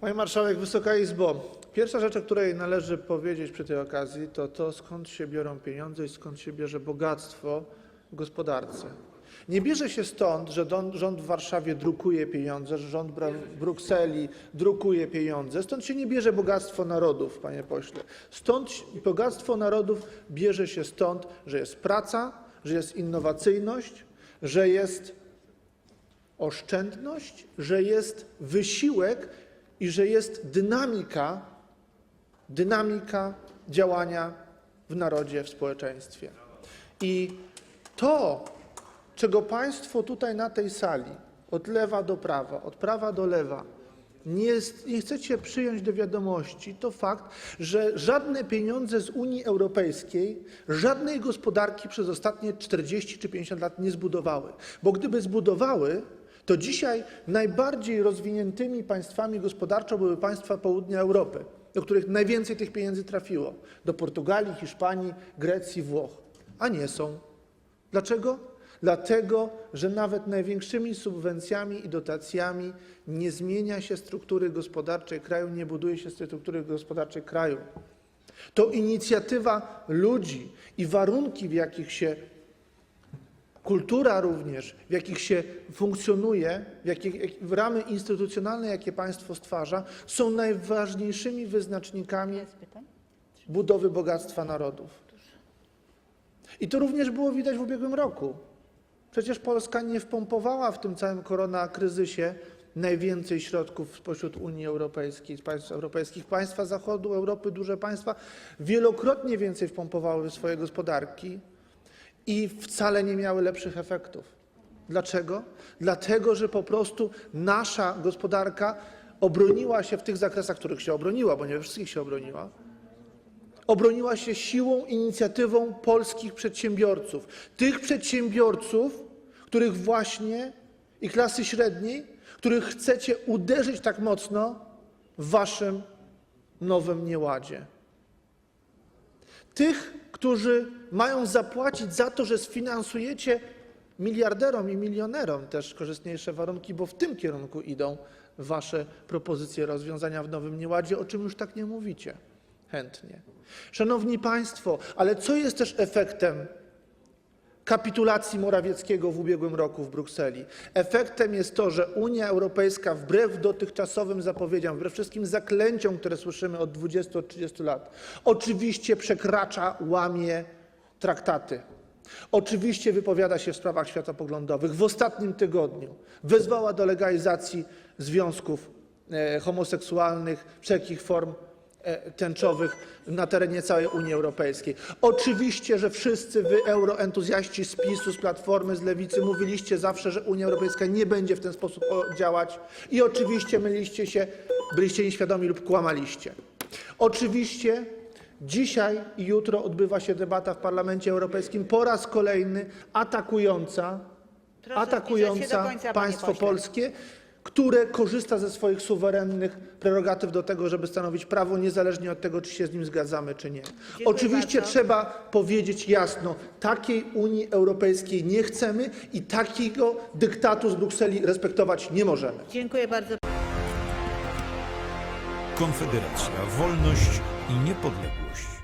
Pani Marszałek, Wysoka Izbo, pierwsza rzecz, o której należy powiedzieć przy tej okazji, to to, skąd się biorą pieniądze i skąd się bierze bogactwo w gospodarce. Nie bierze się stąd, że don- rząd w Warszawie drukuje pieniądze, że rząd w Brukseli drukuje pieniądze. Stąd się nie bierze bogactwo narodów, panie pośle. Stąd bogactwo narodów bierze się stąd, że jest praca, że jest innowacyjność, że jest oszczędność, że jest wysiłek i że jest dynamika, dynamika działania w narodzie, w społeczeństwie. I to, czego Państwo tutaj na tej sali, od lewa do prawa, od prawa do lewa, nie, nie chcecie przyjąć do wiadomości, to fakt, że żadne pieniądze z Unii Europejskiej żadnej gospodarki przez ostatnie 40 czy 50 lat nie zbudowały. Bo gdyby zbudowały, to dzisiaj najbardziej rozwiniętymi państwami gospodarczo były państwa południa Europy, do których najwięcej tych pieniędzy trafiło do Portugalii, Hiszpanii, Grecji, Włoch, a nie są. Dlaczego? Dlatego, że nawet największymi subwencjami i dotacjami nie zmienia się struktury gospodarczej kraju, nie buduje się struktury gospodarczej kraju. To inicjatywa ludzi i warunki, w jakich się kultura również, w jakich się funkcjonuje, w, ramy instytucjonalne, jakie państwo stwarza, są najważniejszymi wyznacznikami budowy bogactwa narodów. I to również było widać w ubiegłym roku. Przecież Polska nie wpompowała w tym całym koronakryzysie najwięcej środków spośród Unii Europejskiej, z państw europejskich. Państwa Zachodu, Europy, duże państwa wielokrotnie więcej wpompowały w swoje gospodarki i wcale nie miały lepszych efektów. Dlaczego? Dlatego, że po prostu nasza gospodarka obroniła się w tych zakresach, w których się obroniła, bo nie we wszystkich się obroniła, obroniła się siłą, inicjatywą polskich przedsiębiorców. Tych przedsiębiorców, których właśnie i klasy średniej, których chcecie uderzyć tak mocno w waszym nowym nieładzie. Tych, którzy mają zapłacić za to, że sfinansujecie miliarderom i milionerom też korzystniejsze warunki, bo w tym kierunku idą wasze propozycje rozwiązania w nowym nieładzie, o czym już tak nie mówicie chętnie. Szanowni Państwo, ale co jest też efektem kapitulacji Morawieckiego w ubiegłym roku w Brukseli? Efektem jest to, że Unia Europejska wbrew dotychczasowym zapowiedziom, wbrew wszystkim zaklęciom, które słyszymy od 20, od 30 lat, oczywiście przekracza, łamie traktaty. Oczywiście wypowiada się w sprawach światopoglądowych. W ostatnim tygodniu wezwała do legalizacji związków e, homoseksualnych, wszelkich form tęczowych na terenie całej Unii Europejskiej. Oczywiście, że wszyscy wy euroentuzjaści z PiSu, z Platformy, z Lewicy mówiliście zawsze, że Unia Europejska nie będzie w ten sposób działać i oczywiście myliście się, byliście nieświadomi lub kłamaliście. Oczywiście dzisiaj i jutro odbywa się debata w Parlamencie Europejskim po raz kolejny atakująca, Proszę wpisać się do atakująca końca, panie państwo pośle. polskie, które korzysta ze swoich suwerennych prerogatyw do tego, żeby stanowić prawo, niezależnie od tego, czy się z nim zgadzamy, czy nie. Oczywiście bardzo. trzeba powiedzieć jasno, takiej Unii Europejskiej nie chcemy i takiego dyktatu z Brukseli respektować nie możemy. Dziękuję bardzo. Konfederacja, wolność i niepodległość.